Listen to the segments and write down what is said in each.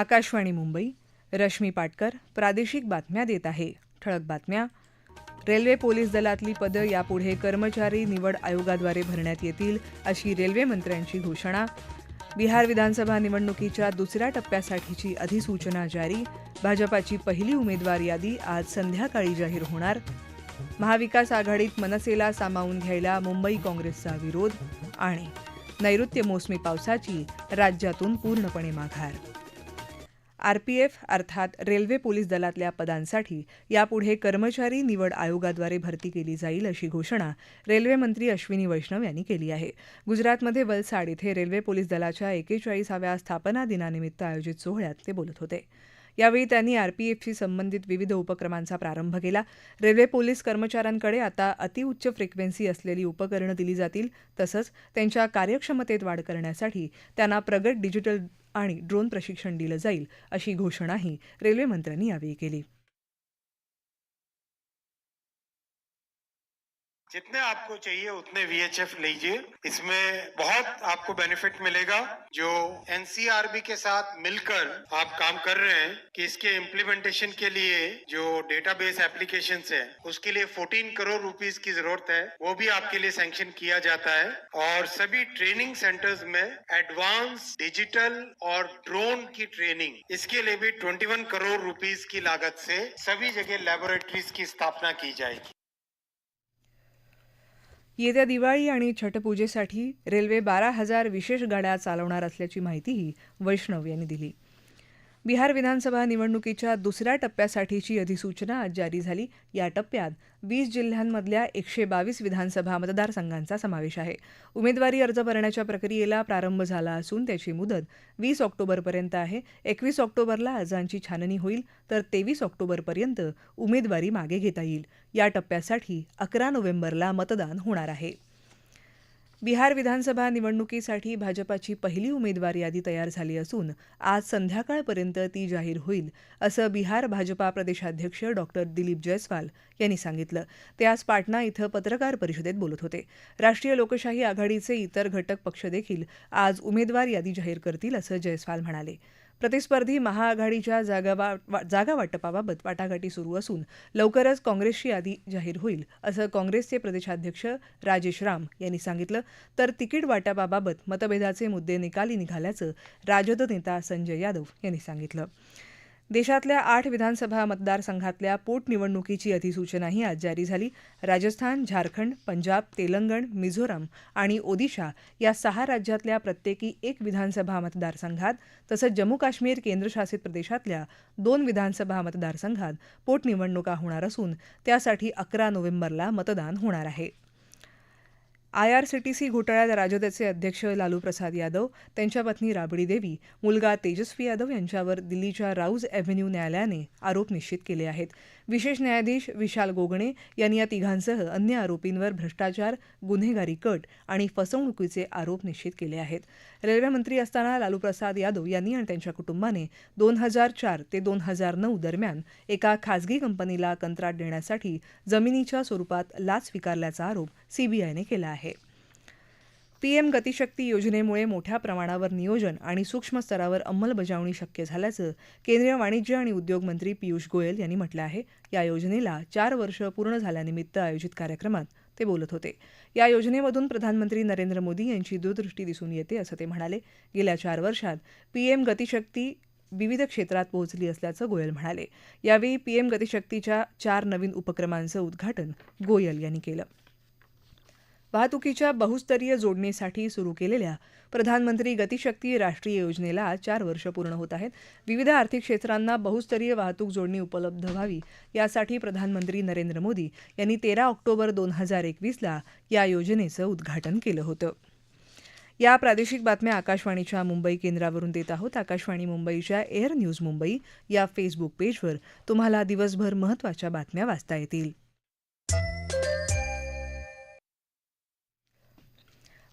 आकाशवाणी मुंबई रश्मी पाटकर प्रादेशिक बातम्या देत आहे. ठळक बातम्या. रेल्वे पोलीस दलातली पदं यापुढे कर्मचारी निवड आयोगाद्वारे भरण्यात येतील अशी रेल्वे मंत्र्यांची घोषणा. बिहार विधानसभा निवडणुकीच्या दुसऱ्या टप्प्यासाठीची अधिसूचना जारी. भाजपाची पहिली उमेदवार यादी आज संध्याकाळी जाहीर होणार. महाविकास आघाडीत मनसेला सामावून घ्यायला मुंबई काँग्रेसचा विरोध आणि नैऋत्य मोसमी पावसाची राज्यातून पूर्णपणे माघार आरपीएफ अर्थात रेल्वे पोलीस दलातल्या पदांसाठी यापुढे कर्मचारी निवड आयोगाद्वारे भरती केली जाईल अशी घोषणा रेल्वे मंत्री अश्विनी वैष्णव यांनी केली आहे. गुजरातमध्ये वलसाड इथे रेल्वे पोलीस दलाच्या एकेचाळीसाव्या स्थापना दिनानिमित्त आयोजित सोहळ्यात ते बोलत होते. यावेळी त्यांनी आरपीएफशी संबंधित विविध उपक्रमांचा प्रारंभ केला. रेल्वे पोलीस कर्मचाऱ्यांकडे आता अतिउच्च फ्रिक्वेन्सी असलेली उपकरणं दिली जातील तसंच त्यांच्या कार्यक्षमतेत वाढ करण्यासाठी त्यांना प्रगत डिजिटल आणि ड्रोन प्रशिक्षण दिलं जाईल अशी घोषणाही रेल्वेमंत्र्यांनी यावेळी केली. जितने आपको चाहिए उतने वीएचएफ लीजिए। इसमें बहुत आपको बेनिफिट मिलेगा। जो एनसीआरबी के साथ मिलकर आप काम कर रहे हैं, कि इसके इम्प्लीमेंटेशन के लिए जो डेटाबेस एप्लीकेशन है, उसके लिए 14 करोड़ रुपीस की ज़रूरत है। वो भी आपके लिए सैंक्शन किया जाता है। और सभी ट्रेनिंग सेंटर्स में एडवांस डिजिटल और ड्रोन की ट्रेनिंग इसके लिए भी 21 करोड़ रुपीस की लागत से सभी जगह लेबोरेटरीज की स्थापना की जाएगी। येत्या दिवाळी आणि छटपूजेसाठी रेल्वे बारा हजार विशेष गाड्या चालवणार असल्याची माहितीही वैष्णव यांनी दिली. बिहार विधानसभा निवडणुकीच्या दुसऱ्या टप्प्यासाठीची अधिसूचना आज जारी झाली. या टप्प्यात वीस जिल्ह्यांमधल्या एकशे बावीस विधानसभा मतदारसंघांचा समावेश आहे. उमेदवारी अर्ज भरण्याच्या प्रक्रियेला प्रारंभ झाला असून त्याची मुदत वीस ऑक्टोबरपर्यंत आहे. एकवीस ऑक्टोबरला अर्जांची छाननी होईल तर तेवीस ऑक्टोबरपर्यंत उमेदवारी मागे घेता येईल. या टप्प्यासाठी अकरा नोव्हेंबरला मतदान होणार आहे. बिहार विधानसभा निवडणुकीसाठी भाजपाची पहिली उमेदवार यादी तयार झाली असून आज संध्याकाळपर्यंत ती जाहीर होईल असं बिहार भाजपा प्रदेशाध्यक्ष डॉक्टर दिलीप जयस्वाल यांनी सांगितलं. ते आज पाटणा इथं पत्रकार परिषदेत बोलत होते. राष्ट्रीय लोकशाही आघाडीचे इतर घटक पक्ष देखील आज उमेदवार यादी जाहीर करतील असं जयस्वाल म्हणाले. प्रतिस्पर्धी महाआघाडीच्या जागा वा जागा वाटपाबाबत वाटाघाटी सुरू असून लवकरच काँग्रेसची यादी जाहीर होईल असं काँग्रेसचे प्रदेशाध्यक्ष राजेश राम यांनी सांगितलं. तर तिकीट वाटपाबाबत मतभेदाचे मुद्दे निकाली निघाल्याचं राजद नेता संजय यादव यांनी सांगितलं. देशातल्या आठ विधानसभा मतदारसंघातल्या पोटनिवडणुकीची अधिसूचनाही आज जारी झाली. राजस्थान झारखंड पंजाब तेलंगण मिझोराम आणि ओदिशा या सहा राज्यातल्या प्रत्येकी एक विधानसभा मतदारसंघात तसंच जम्मू काश्मीर केंद्रशासित प्रदेशातल्या दोन विधानसभा मतदारसंघात पोटनिवडणुका होणार असून त्यासाठी अकरा नोव्हेंबरला मतदान होणार आहे. I R C T C घोटाळ्यात राजदचे अध्यक्ष लालू प्रसाद यादव त्यांच्या पत्नी राबडी देवी मुलगा तेजस्वी यादव यांच्यावर दिल्लीच्या राऊज अॅव्हेन्यू न्यायालयाने आरोप निश्चित केले आहेत. विशेष न्यायाधीश विशाल गोगणे यांनी या तिघांसह अन्य आरोपींवर भ्रष्टाचार गुन्हेगारी कट आणि फसवणुकीचे आरोप निश्चित केले आहेत. रेल्वेमंत्री असताना लालूप्रसाद यादव यांनी आणि त्यांच्या कुटुंबाने दोन हजार चार ते दोन हजार नऊ दरम्यान एका खासगी कंपनीला कंत्राट देण्यासाठी जमिनीच्या स्वरूपात लाच स्वीकारल्याचा आरोप सीबीआयने केला आहे. पीएम गतिशक्ती योजनेमुळे मोठ्या प्रमाणावर नियोजन आणि सूक्ष्म स्तरावर अंमलबजावणी शक्य झाल्याचं केंद्रीय वाणिज्य आणि उद्योग मंत्री पियुष गोयल यांनी म्हटलं आहे. या योजनेला चार वर्ष पूर्ण झाल्यानिमित्त आयोजित कार्यक्रमात ते बोलत होते. या योजनेमधून प्रधानमंत्री नरेंद्र मोदी यांची दूरदृष्टी दिसून येते असं ते म्हणाले. गेल्या चार वर्षात पीएम गतिशक्ती विविध क्षेत्रात पोहोचली असल्याचं गोयल म्हणाले. यावेळी पीएम गतिशक्तीच्या चार नवीन उपक्रमांचं उद्घाटन गोयल यांनी केलं. वाहतुकीच्या बहुस्तरीय जोडणीसाठी सुरू केलेल्या प्रधानमंत्री गतिशक्ती राष्ट्रीय योजनेला आज चार वर्ष पूर्ण होत आहेत. विविध आर्थिक क्षेत्रांना बहुस्तरीय वाहतूक जोडणी उपलब्ध व्हावी यासाठी प्रधानमंत्री नरेंद्र मोदी यांनी तेरा ऑक्टोबर दोन हजार एकवीसला या योजनेचं उद्घाटन केलं होतं. या प्रादेशिक बातम्या आकाशवाणीच्या मुंबई केंद्रावरून देत आहोत. आकाशवाणी मुंबईच्या एअर न्यूज मुंबई या फेसबुक पेजवर तुम्हाला दिवसभर महत्त्वाच्या बातम्या वाचता येतील.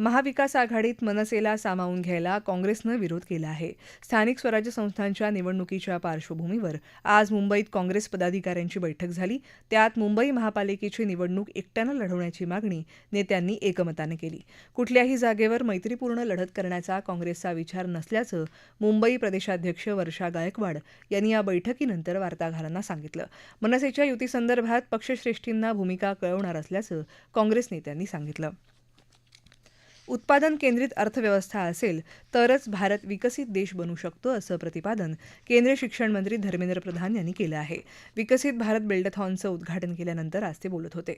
महाविकास आघाडीत मनसेला सामावून घ्यायला काँग्रेसनं विरोध केला आहे. स्थानिक स्वराज्य संस्थांच्या निवडणुकीच्या पार्श्वभूमीवर आज मुंबईत काँग्रेस पदाधिकाऱ्यांची बैठक झाली. त्यात मुंबई महापालिकेची निवडणूक एकट्यानं लढवण्याची मागणी नेत्यांनी एकमतानं केली. कुठल्याही जागेवर मैत्रीपूर्ण लढत करण्याचा काँग्रेसचा विचार नसल्याचं मुंबई प्रदेशाध्यक्ष वर्षा गायकवाड यांनी या बैठकीनंतर वार्ताहरांना सांगितलं. मनसेच्या युतीसंदर्भात पक्षश्रेष्ठींना भूमिका कळवणार असल्याचं काँग्रेस नेत्यांनी सांगितलं. उत्पादन केंद्रित अर्थव्यवस्था असेल तरच भारत विकसित देश बनू शकतो असं प्रतिपादन केंद्रीय शिक्षण मंत्री धर्मेंद्र प्रधान यांनी केलं आहे. विकसित भारत बिल्डथॉनचं उद्घाटन केल्यानंतर आज ते बोलत होते.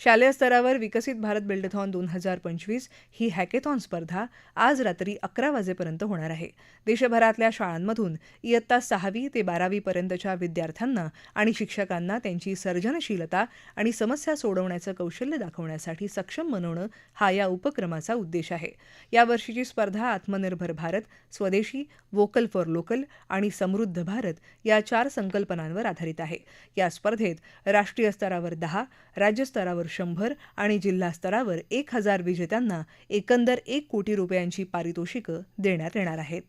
शालेय स्तरावर विकसित भारत बिल्डथॉन दोन हजार पंचवीस ही हॅकेथॉन स्पर्धा आज रात्री अकरा वाजेपर्यंत होणार आहे. देशभरातल्या शाळांमधून इयत्ता सहावी ते बारावीपर्यंतच्या विद्यार्थ्यांना आणि शिक्षकांना त्यांची सर्जनशीलता आणि समस्या सोडवण्याचं कौशल्य दाखवण्यासाठी सक्षम बनवणं हा या उपक्रमाचा उद्देश आहे. यावर्षीची स्पर्धा आत्मनिर्भर भारत स्वदेशी वोकल फॉर लोकल आणि समृद्ध भारत या चार संकल्पनांवर आधारित आहे. या स्पर्धेत राष्ट्रीय स्तरावर दहा राज्यस्तरावर शंभर आणि जिल्हा स्तरावर एक हजार विजेत्यांना एकंदर एक कोटी रुपयांची पारितोषिकं देण्यात येणार आहेत.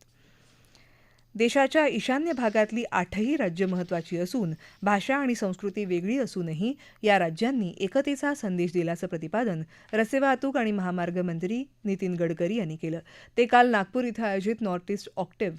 देशाच्या ईशान्य भागातली आठही राज्य महत्त्वाची असून भाषा आणि संस्कृती वेगळी असूनही या राज्यांनी एकतेचा संदेश दिल्याचं प्रतिपादन रस्ते वाहतूक आणि महामार्ग मंत्री नितीन गडकरी यांनी केलं. ते काल नागपूर इथं आयोजित नॉर्थ ईस्ट ऑक्टेव्ह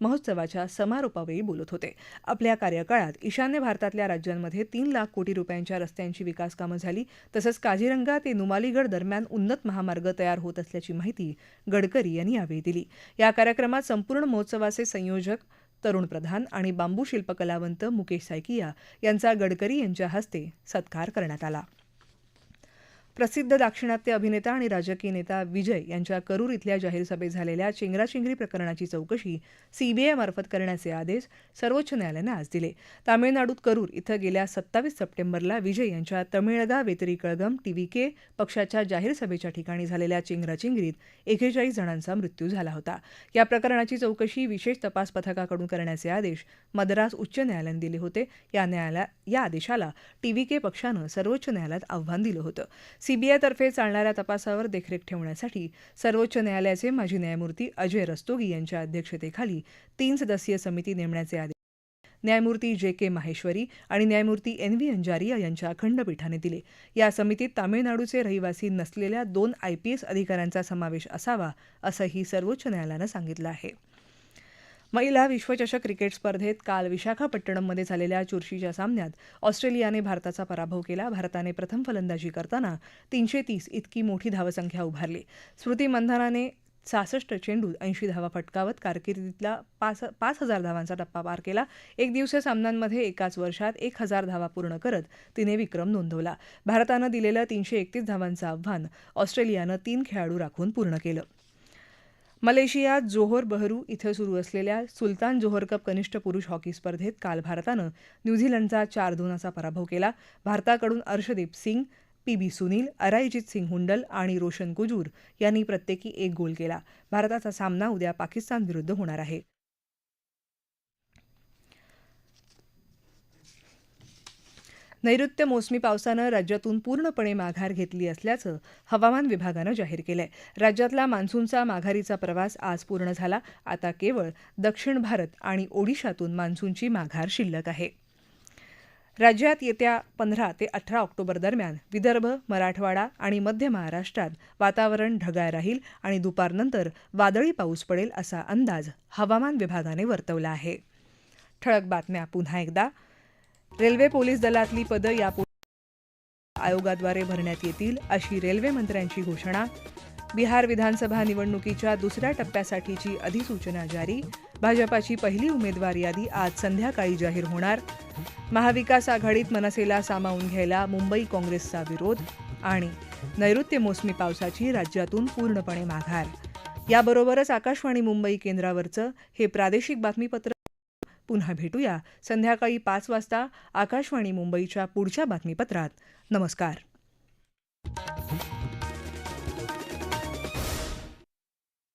महोत्सवाच्या समारोपावेळी बोलत होते. आपल्या कार्यकाळात ईशान्य भारतातल्या राज्यांमध्ये तीन लाख कोटी रुपयांच्या रस्त्यांची विकास कामं झाली. तसंच काझीरंगा ते नुमालीगड दरम्यान उन्नत महामार्ग तयार होत असल्याची माहिती गडकरी यांनी यावेळी दिली. या कार्यक्रमात संपूर्ण महोत्सवाचे संयोजक तरुण प्रधान आणि बांबू शिल्पकलावंत मुकेश सायकिया यांचा गडकरी यांच्या हस्ते सत्कार करण्यात आला. प्रसिद्ध दाक्षिणात्य अभिनेता आणि राजकीय नेता विजय यांच्या करूर इथल्या जाहीर सभेत झालेल्या चेंगराचेंगरी प्रकरणाची चौकशी सीबीआयमार्फत करण्याचे आदेश सर्वोच्च न्यायालयानं आज दिले. तामिळनाडूत करूर इथं गेल्या सत्तावीस सप्टेंबरला विजय यांच्या तमिळगा वेतरी कळगम टीव्हीके पक्षाच्या जाहीर सभेच्या ठिकाणी झालेल्या चेंगराचेंगरीत एकेचाळीस जणांचा मृत्यू झाला होता. या प्रकरणाची चौकशी विशेष तपास पथकाकडून करण्याचे आदेश मद्रास उच्च न्यायालयानं दिले होते. या न्यायालया या आदेशाला टीव्हीके पक्षानं सर्वोच्च न्यायालयात आव्हान दिलं होतं. सीबीआयतर्फे चालणाऱ्या तपासावर देखरेख ठेवण्यासाठी सर्वोच्च न्यायालयाचे माजी न्यायमूर्ती अजय रस्तोगी यांच्या अध्यक्षतेखाली तीन सदस्यीय समिती नेमण्याचे आदेश न्यायमूर्ती जे के माहेश्वरी आणि न्यायमूर्ती एन व्ही अंजारिया यांच्या खंडपीठाने दिले. या समितीत तामिळनाडूचे रहिवासी नसलेल्या दोन आयपीएस अधिकाऱ्यांचा समावेश असावा असंही सर्वोच्च न्यायालयानं सांगितलं आहे. महिला विश्वचषक क्रिकेट स्पर्धेत काल विशाखापट्टणममध्ये झालेल्या चुरशीच्या सामन्यात ऑस्ट्रेलियाने भारताचा पराभव केला. भारताने प्रथम फलंदाजी करताना तीनशे तीस इतकी मोठी धावसंख्या उभारली. स्मृती मंधानाने सहासष्ट चेंडूत ऐंशी धावा फटकावत कारकिर्दीतला पाच पाच हजार धावांचा टप्पा पार केला. एक दिवसीय सामन्यांमध्ये एकाच वर्षात एक हजार धावा पूर्ण करत तिने विक्रम नोंदवला. भारतानं दिलेलं तीनशे एकतीस धावांचं आव्हान ऑस्ट्रेलियानं तीन खेळाडू राखून पूर्ण केलं. मलेशियात जोहोर बहरू इथं सुरू असलेल्या सुलतान जोहर कप कनिष्ठ पुरुष हॉकी स्पर्धेत काल भारतानं न्यूझीलंडचा चार दोन असा पराभव केला. भारताकडून अर्शदीप सिंग पी बी सुनील अरायजित सिंग हुंडल आणि रोशन कुजूर यांनी प्रत्येकी एक गोल केला. भारताचा सामना उद्या पाकिस्तानविरुद्ध होणार आहे. नैऋत्य मोसमी पावसानं राज्यातून पूर्णपणे माघार घेतली असल्याचं हवामान विभागानं जाहीर केलं आहे राज्यातला मान्सूनचा माघारीचा प्रवास आज पूर्ण झाला. आता केवळ दक्षिण भारत आणि ओडिशातून मान्सूनची माघार शिल्लक आहे. राज्यात येत्या पंधरा ते अठरा ऑक्टोबर दरम्यान विदर्भ मराठवाडा आणि मध्य महाराष्ट्रात वातावरण ढगाळ राहील आणि दुपारनंतर वादळी पाऊस पडेल असा अंदाज हवामान विभागाने वर्तवला आहे. ठळक बातम्या पुन्हा एकदा. रेल्वे पोलीस दलातली पदं यापुढे आयोगाद्वारे भरण्यात येतील अशी रेल्वे मंत्र्यांची घोषणा. बिहार विधानसभा निवडणुकीच्या दुसऱ्या टप्प्यासाठीची अधिसूचना जारी. भाजपाची पहिली उमेदवार यादी आज संध्याकाळी जाहीर होणार. महाविकास आघाडीत मनसेला सामावून घ्यायला मुंबई काँग्रेसचा विरोध आणि नैऋत्य मोसमी पावसाची राज्यातून पूर्णपणे माघार. याबरोबरच आकाशवाणी मुंबई केंद्रावरचं हे प्रादेशिक बातमीपत्र पुन्हा भेटूया संध्याकाळी पाच वाजता आकाशवाणी मुंबईच्या पुढच्या बातमीपत्रात. नमस्कार.